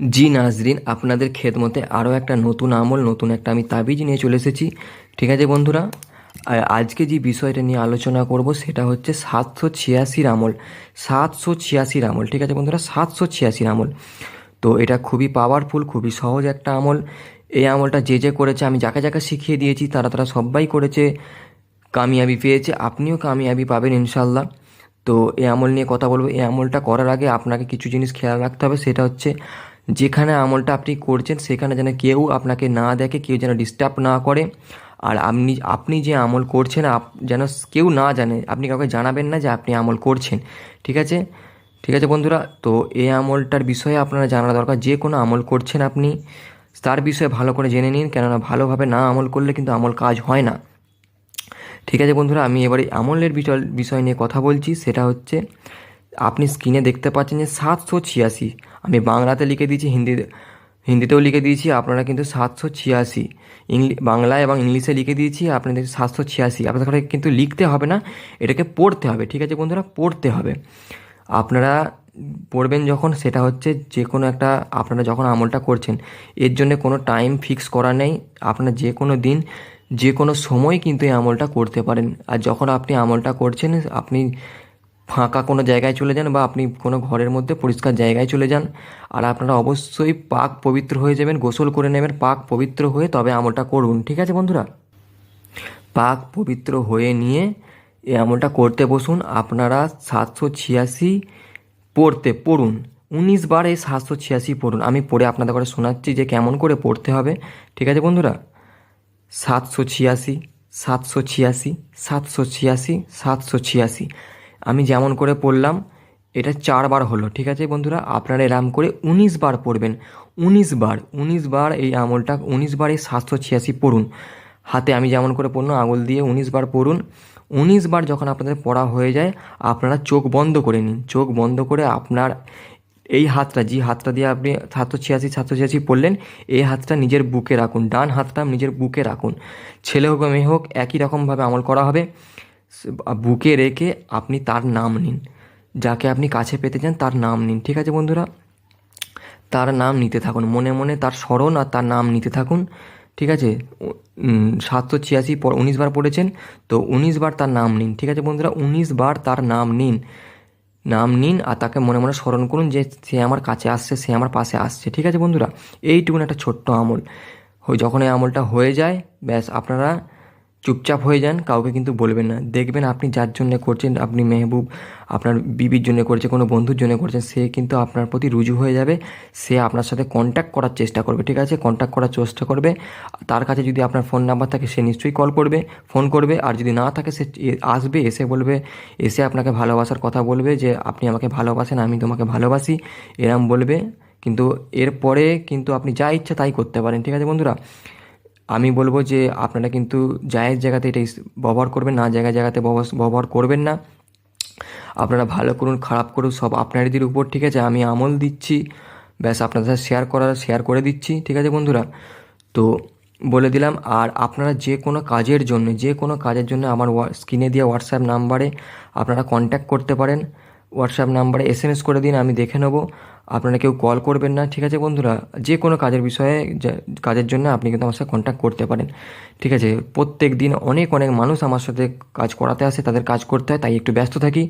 জি নাজরিন, আপনাদের খেদমতে আরও একটা নতুন আমল, নতুন একটা আমি তাবিজ নিয়ে চলে এসেছি। ঠিক আছে বন্ধুরা? আজকে যে বিষয়টা নিয়ে আলোচনা করব সেটা হচ্ছে সাতশো ছিয়াশির আমল। সাতশো ছিয়াশির আমল, ঠিক আছে বন্ধুরা? সাতশো ছিয়াশির আমল। তো এটা খুবই পাওয়ারফুল খুবই সহজ একটা আমল। এই আমলটা যে যে করেছে, আমি যাকে যাকে শিখিয়ে দিয়েছি, তারা তারা সবাই করেছে, কামিয়াবি পেয়েছে, আপনিও কামিয়াবি পাবেন ইনশাল্লাহ তো এই আমল নিয়ে কথা বলব। এই আমলটা করার আগে আপনাকে কিছু জিনিস খেয়াল রাখতে হবে, সেটা হচ্ছে যেখানে আমলটা আপনি করছেন, সেখানে যেন কেউ আপনাকে না দেখে, কেউ যেন ডিস্টার্ব না করে। আর আপনি আপনি যে আমল করছেন, আপ- যেন কেউ না জানে, আপনি কাউকে জানাবেন না যে আপনি আমল করছেন। ঠিক আছে? ঠিক আছে বন্ধুরা? তো এই আমলটার বিষয়ে আপনারা জানা দরকার, যে কোনো আমল করছেন আপনি, তার বিষয়ে ভালো করে জেনে নিন। কেননা ভালোভাবে না আমল করলে কিন্তু আমল কাজ হয় না। ঠিক আছে বন্ধুরা? আমি এবারে আমলের বিষয় বিষয় নিয়ে কথা বলছি। সেটা হচ্ছে আপনি স্ক্রিনে দেখতে পাচ্ছেন যে সাতশো ছিয়াশি। আমি বাংলাতে লিখে দিয়েছি, হিন্দি, হিন্দিতেও লিখে দিয়েছি, আপনারা কিন্তু সাতশো ছিয়াশি। ইংলি, বাংলা এবং ইংলিশে লিখে দিয়েছি, আপনাদের সাতশো ছিয়াশি। আপনাদের কিন্তু লিখতে হবে না, এটাকে পড়তে হবে, ঠিক আছে বন্ধুরা? পড়তে হবে। আপনারা পড়বেন যখন, সেটা হচ্ছে যে কোনো একটা, আপনারা যখন আমলটা করছেন, এর জন্য কোনো টাইম ফিক্স করা নেই। আপনার যে কোনো দিন যে কোনো সময় কিন্তু এই আমলটা করতে পারেন। আর যখন আপনি আমলটা করছেন, আপনি ফাঁকা কোনো জায়গায় চলে যান বা আপনি কোনো ঘরের মধ্যে পরিষ্কার জায়গায় চলে যান। আর আপনারা অবশ্যই পাক পবিত্র হয়ে যাবেন, গোসল করে নেবেন, পাক পবিত্র হয়ে তবে আমলটা করুন, ঠিক আছে বন্ধুরা? পাক পবিত্র হয়ে নিয়ে এই আমলটা করতে বসুন, আপনারা সাতশো ছিয়াশি পড়তে পড়ুন, উনিশ বার এই সাতশো ছিয়াশি পড়ুন। আমি পড়ে আপনাদের করে শোনাচ্ছি যে কেমন করে পড়তে হবে, ঠিক আছে বন্ধুরা? সাতশো ছিয়াশি সাতশো ছিয়াশি সাতশো ছিয়াশি সাতশো ছিয়াশি। আমি যেমন করে পড়লাম, এটা চারবার হলো, ঠিক আছে বন্ধুরা? আপনারা এরাম করে উনিশ বার পড়বেন, উনিশ বার উনিশ বার এই আমলটা, উনিশ বার এই সাতশো ছিয়াশি পড়ুন। হাতে আমি যেমন করে পড়লাম, আঙুল দিয়ে উনিশ বার পড়ুন। উনিশ বার যখন আপনাদের পড়া হয়ে যায়, আপনারা চোখ বন্ধ করে নিন। চোখ বন্ধ করে আপনার এই হাতটা, যে হাতটা দিয়ে আপনি সাতশো ছিয়াশি সাতশো ছিয়াশি পড়লেন, এই হাতটা নিজের বুকে রাখুন, ডান হাতটা নিজের বুকে রাখুন। ছেলে হোক মেয়ে হোক, একই রকমভাবে আমল করা হবে। বুকে রেখে আপনি তার নাম নিন। যাকে আপনি কাছে পেতে চান তার নাম নিন, ঠিক আছে বন্ধুরা? তার নাম নিতে থাকুন, মনে মনে তার স্মরণ আর তার নাম নিতে থাকুন, ঠিক আছে? সাতশো ছিয়াশি উনিশ বার পড়েছেন, তো উনিশ বার তার নাম নিন, ঠিক আছে বন্ধুরা? উনিশ বার তার নাম নিন। নাম নিন আর তাকে মনে মনে স্মরণ করুন যে সে আমার কাছে আসছে, সে আমার পাশে আসছে, ঠিক আছে বন্ধুরা? এইটুকুন একটা ছোট্ট আমল। যখন এই আমলটা হয়ে যায়, ব্যাস, আপনারা চুপচাপ হয়ে যান, কাউকে কিন্তু বলবেন না। দেখবেন আপনি যার জন্য করছেন, আপনি মেহবুব, আপনার বিবির জন্য করছে কোনো বন্ধুর জন্য করছেন, সে কিন্তু আপনার প্রতি রুজু হয়ে যাবে। সে আপনার সাথে কন্ট্যাক্ট করার চেষ্টা করবে, ঠিক আছে? কন্ট্যাক্ট করার চেষ্টা করবে। তার কাছে যদি আপনার ফোন নাম্বার থাকে, সে নিশ্চয়ই কল করবে ফোন করবে। আর যদি না থাকে, সে আসবে, এসে বলবে, এসে আপনাকে ভালোবাসার কথা বলবে যে, আপনি আমাকে ভালোবাসেন, আমি তোমাকে ভালোবাসি। এরম বলবে। কিন্তু এরপরে কিন্তু আপনি যা ইচ্ছা তাই করতে পারেন, ঠিক আছে বন্ধুরা? আমি বলব যে আপনারা কিন্তু জায়েজ জায়গাতে এটা ব্যবহার করবেন, না জায়গা জায়গাতে ব্যবহার- ব্যবহার করবেন না। আপনারা ভালো করুন, খারাপ করুন, সব আপনাদের উপর, ঠিক আছে? আমি আমল দিচ্ছি, ব্যাস আপনাদের সাথে শেয়ার করার শেয়ার করে দিচ্ছি, ঠিক আছে বন্ধুরা? তো বলে দিলাম, আর আপনারা যে কোনো কাজের জন্য, যে কোনো কাজের জন্য আমার স্ক্রিনে দেওয়া হোয়াটসঅ্যাপ নাম্বারে আপনারা কন্ট্যাক্ট করতে পারেন। হোয়াটসঅ্যাপ নাম্বারে এস এম এস করে দিন, আমি দেখে নেব। আপনারা কেউ কল করবেন না, ঠিক আছে বন্ধুরা? যে কোনো কাজের বিষয়ে কাজের জন্য আপনি কিন্তু আমার সাথে কন্ট্যাক্ট করতে পারেন। ঠিক আছে? প্রত্যেক দিন অনেক অনেক মানুষ আমার সাথে কাজ করাতে আসে, তাদের কাজ করতে হয়, তাই একটু ব্যস্ত থাকি।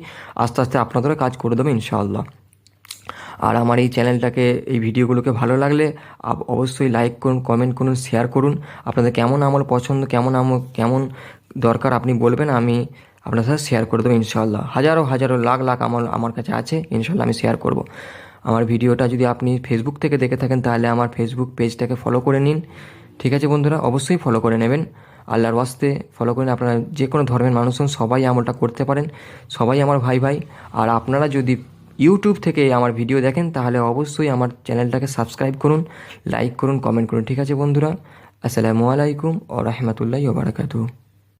আস্তে আস্তে আপনাদেরও কাজ করে দেবো, ইনশাআল্লাহ। আর আমার এই চ্যানেলটাকে, এই ভিডিওগুলোকে ভালো লাগলে অবশ্যই লাইক করুন কমেন্ট করুন শেয়ার করুন। আপনাদের কেমন আমল পছন্দ, কেমন আমল, কেমন দরকার আপনি বলবেন, আমি আপনার সাথে শেয়ার করে দেবো, ইনশাআল্লাহ। হাজারো হাজারো লাখ লাখ আমল আমার কাছে আছে ইনশাল্লাহ আমি শেয়ার করব। আমার ভিডিওটা যদি আপনি ফেসবুক থেকে দেখে থাকেন, তাহলে আমার ফেসবুক পেজটাকে ফলো করে নিন। ঠিক আছে বন্ধুরা? অবশ্যই ফলো করে নেবেন। আল্লাহর ওয়াস্তে ফলো করে আপনারা যে কোনো ধর্মের মানুষ হন, সবাই আমলটা করতে পারেন। সবাই আমার ভাই ভাই। আর আপনারা যদি ইউটিউব থেকে আমার ভিডিও দেখেন, তাহলে অবশ্যই আমার চ্যানেলটাকে সাবস্ক্রাইব করুন লাইক করুন কমেন্ট করুন। ঠিক আছে বন্ধুরা? আসসালামু আলাইকুম ও রহমতুল্লাহ বারাকাতু